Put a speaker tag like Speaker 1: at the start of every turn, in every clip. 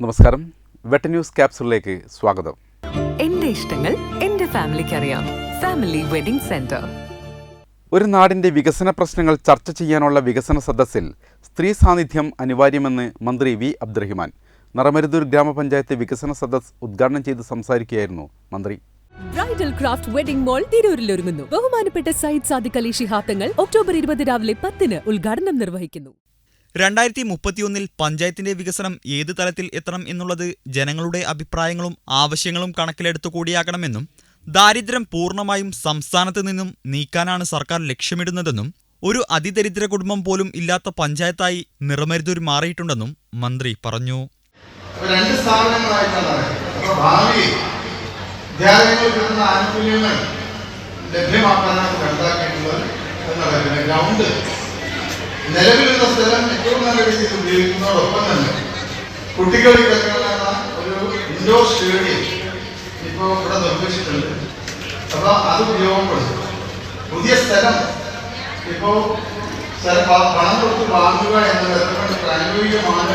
Speaker 1: നമസ്കാരം. വെട്ട ന്യൂസ് ക്യാപ്സുളിലേക്ക് സ്വാഗതം.
Speaker 2: എന്റെ ഇഷ്ടങ്ങൾ എന്റെ ഫാമിലിക്ക് അറിയാം. Family wedding centre.
Speaker 1: ഒരു നാടിന്റെ വികസന പ്രശ്നങ്ങൾ ചർച്ച ചെയ്യാനുള്ള വികസന സദസ്സിൽ സ്ത്രീ സാന്നിധ്യം അനിവാര്യമെന്ന് മന്ത്രി വി അബ്ദുറഹിമാൻ. നറമരുതൂർ ഗ്രാമപഞ്ചായത്ത് വികസന സദസ് ഉദ്ഘാടനം ചെയ്ത് സംസാരിക്കുകയായിരുന്നു മന്ത്രി.
Speaker 3: ബ്രൈഡൽ ക്രാഫ്റ്റ് വെഡിംഗ് മോൾ തിരൂരിൽ ഒരുങ്ങുന്നു. ബഹുമാനപ്പെട്ട സയ്യിദ് സാദിഖ് അലി ശിഹാബ് തങ്ങൾ ഒക്ടോബർ ഇരുപത് രാവിലെ പത്തിന് ഉദ്ഘാടനം നിർവഹിക്കുന്നു.
Speaker 4: രണ്ടായിരത്തി മുപ്പത്തിയൊന്നിൽ പഞ്ചായത്തിന്റെ വികസനം ഏത് തലത്തിൽ എത്തണം എന്നുള്ളത് ജനങ്ങളുടെ അഭിപ്രായങ്ങളും ആവശ്യങ്ങളും കണക്കിലെടുത്തു കൂടിയാകണമെന്നും ദാരിദ്ര്യം പൂർണമായും സംസ്ഥാനത്ത് നിന്നും നീക്കാനാണ് സർക്കാർ ലക്ഷ്യമിടുന്നതെന്നും ഒരു അതിദരിദ്ര കുടുംബം പോലും ഇല്ലാത്ത പഞ്ചായത്തായി നിറമരുതൂർ മാറിയിട്ടുണ്ടെന്നും മന്ത്രി പറഞ്ഞു.
Speaker 5: രണ്ട് ലഭ്യമാക്കാനാണ് ഗ്രൗണ്ട് നിലവിലുള്ള സ്ഥലം ഏറ്റവും നല്ല രീതിയിൽ ഉപയോഗിക്കുന്നതോടൊപ്പം തന്നെ കുട്ടികളിൽ കളിക്കാനുള്ള ഒരു ഇൻഡോർ സ്റ്റേഡിയം ഇപ്പോൾ ഇവിടെ നിർമ്മിച്ചിട്ടുണ്ട്. അപ്പോൾ അത് ഉപയോഗപ്പെടുത്തും. പുതിയ സ്ഥലം ഇപ്പോൾ പണം കൊടുത്ത് വാങ്ങുക എന്നത് പ്രായോഗിക പ്രായോഗികമാണ്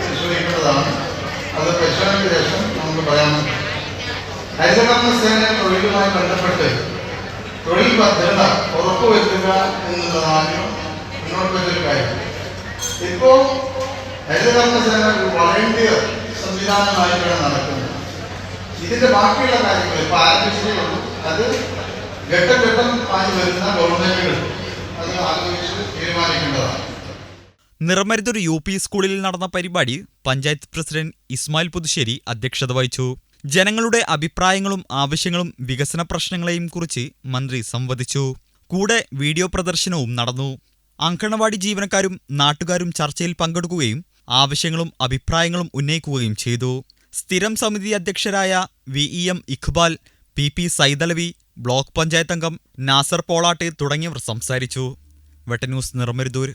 Speaker 5: പരിശോധിക്കേണ്ടതാണ് അത് പരിശോധനയ്ക്ക് ശേഷം നമുക്ക് പറയാൻ ഹരിതകർമ്മ സേന തൊഴിലുമായി ബന്ധപ്പെട്ട് തൊഴിൽ ഭദ്രത ഉറപ്പുവരുത്തുക എന്നുള്ളതാണ് മുന്നോട്ട് വെച്ചൊരു കാര്യം ഇപ്പോ ഹരിതകർമ്മസേന ഒരു വളണ്ടിയർ സംവിധാനമായിട്ടാണ് നടക്കുന്നത്. ഇതിന്റെ ബാക്കിയുള്ള കാര്യങ്ങൾ ഇപ്പൊ ആരംഭിച്ചതേ ഉള്ളൂ. അത് ഘട്ടം ആയി വരുന്ന ഗവൺമെന്റുകൾ അത് ആലോചിച്ച് തീരുമാനിക്കേണ്ടതാണ്.
Speaker 4: നിറമരുതൂർ യു പി സ്കൂളിൽ നടന്ന പരിപാടി പഞ്ചായത്ത് പ്രസിഡന്റ് ഇസ്മായിൽ പുതുശ്ശേരി അധ്യക്ഷത വഹിച്ചു. ജനങ്ങളുടെ അഭിപ്രായങ്ങളും ആവശ്യങ്ങളും വികസന പ്രശ്നങ്ങളെയും കുറിച്ച് മന്ത്രി സംവദിച്ചു. കൂടെ വീഡിയോ പ്രദർശനവും നടന്നു. അങ്കണവാടി ജീവനക്കാരും നാട്ടുകാരും ചർച്ചയിൽ പങ്കെടുക്കുകയും ആവശ്യങ്ങളും അഭിപ്രായങ്ങളും ഉന്നയിക്കുകയും ചെയ്തു. സ്ഥിരം സമിതി അധ്യക്ഷരായ V E M Iqbal P P Saithalavi block panchayat അംഗം നാസർ പോളാട്ട് തുടങ്ങിയവർ സംസാരിച്ചു. വെട്ടന്യൂസ് നിറമരുതൂർ.